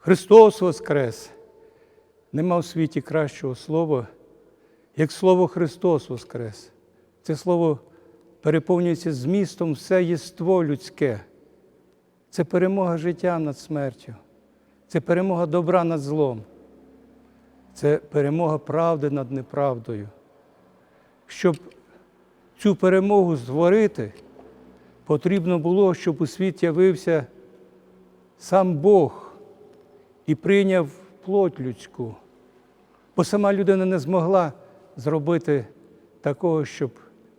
Христос Воскрес! Нема в світі кращого слова, як слово Христос Воскрес. Це слово переповнюється змістом все єство людське. Це перемога життя над смертю, це перемога добра над злом, це перемога правди над неправдою. Щоб цю перемогу створити, потрібно було, щоб у світ явився сам Бог і прийняв плоть людську. Бо сама людина не змогла зробити такого, щоб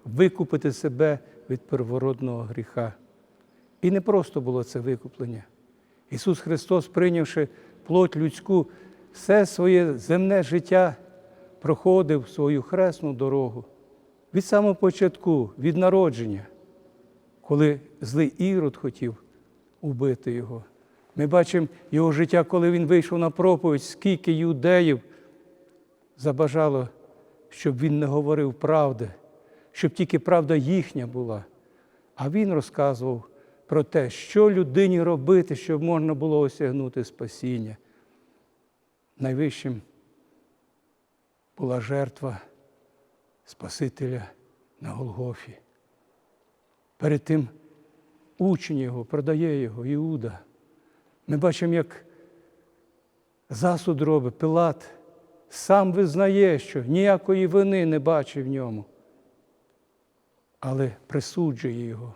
викупити себе від первородного гріха. І не просто було це викуплення. Ісус Христос, прийнявши плоть людську, все своє земне життя проходив свою хресну дорогу. Від самого початку, від народження, коли злий ірод хотів убити його. Ми бачимо його життя, коли він вийшов на проповідь, скільки юдеїв забажало, щоб він не говорив правди, щоб тільки правда їхня була. А він розказував про те, що людині робити, щоб можна було осягнути спасіння. Найвищим була жертва Спасителя на Голгофі. Перед тим учень його, продає його, Іуда. Ми бачимо, як засуд робить Пилат, сам визнає, що ніякої вини не бачить в ньому, але присуджує його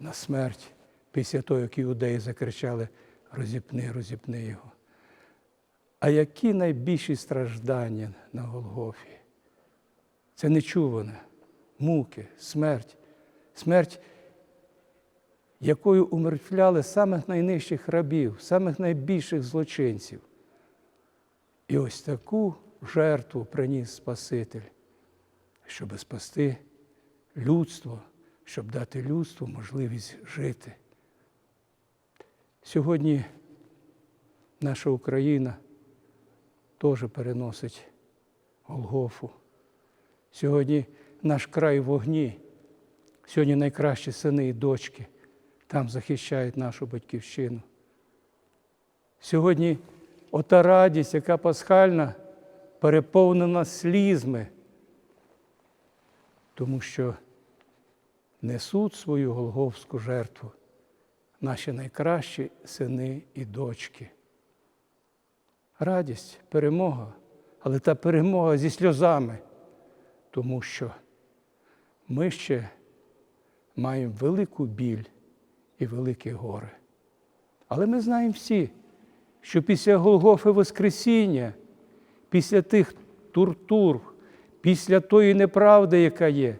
на смерть після того, як іудеї закричали розіпни, розіпни його. А які найбільші страждання на Голгофі? Це нечуване, муки, смерть, смерть, якою умертвляли самих найнижчих рабів, самих найбільших злочинців. І ось таку жертву приніс Спаситель, щоб спасти людство, щоб дати людству можливість жити. Сьогодні наша Україна теж переносить Голгофу. Сьогодні наш край вогні. Сьогодні найкращі сини і дочки там захищають нашу батьківщину. Сьогодні ота радість, яка пасхальна, переповнена слізьми, тому що несуть свою голговську жертву наші найкращі сини і дочки. Радість, перемога, але та перемога зі сльозами, тому що ми ще маємо велику біль і великі гори. Але ми знаємо всі, що після Голгофи Воскресіння, після тих тортур, після тої неправди, яка є,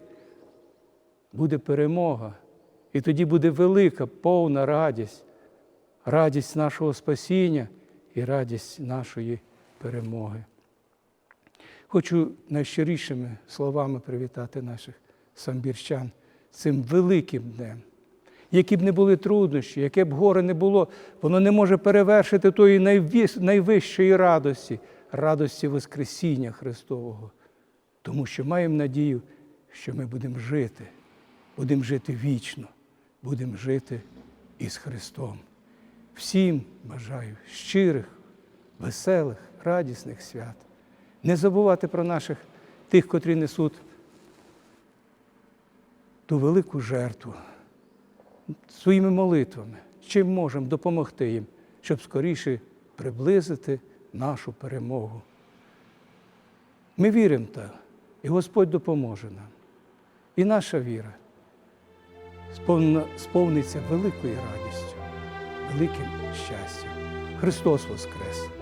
буде перемога. І тоді буде велика, повна радість, радість нашого спасіння і радість нашої перемоги. Хочу найщирішими словами привітати наших самбірчан цим великим днем. Які б не були труднощі, яке б горе не було, воно не може перевершити тої найвищої радості, радості Воскресіння Христового. Тому що маємо надію, що ми будемо жити, будемо жити вічно, будемо жити із Христом. Всім бажаю щирих, веселих, радісних свят. Не забувати про наших тих, котрі несуть ту велику жертву своїми молитвами, чим можемо допомогти їм, щоб скоріше приблизити нашу перемогу. Ми віримо так, і Господь допоможе нам. І наша віра сповниться великою радістю, великим щастям. Христос Воскрес!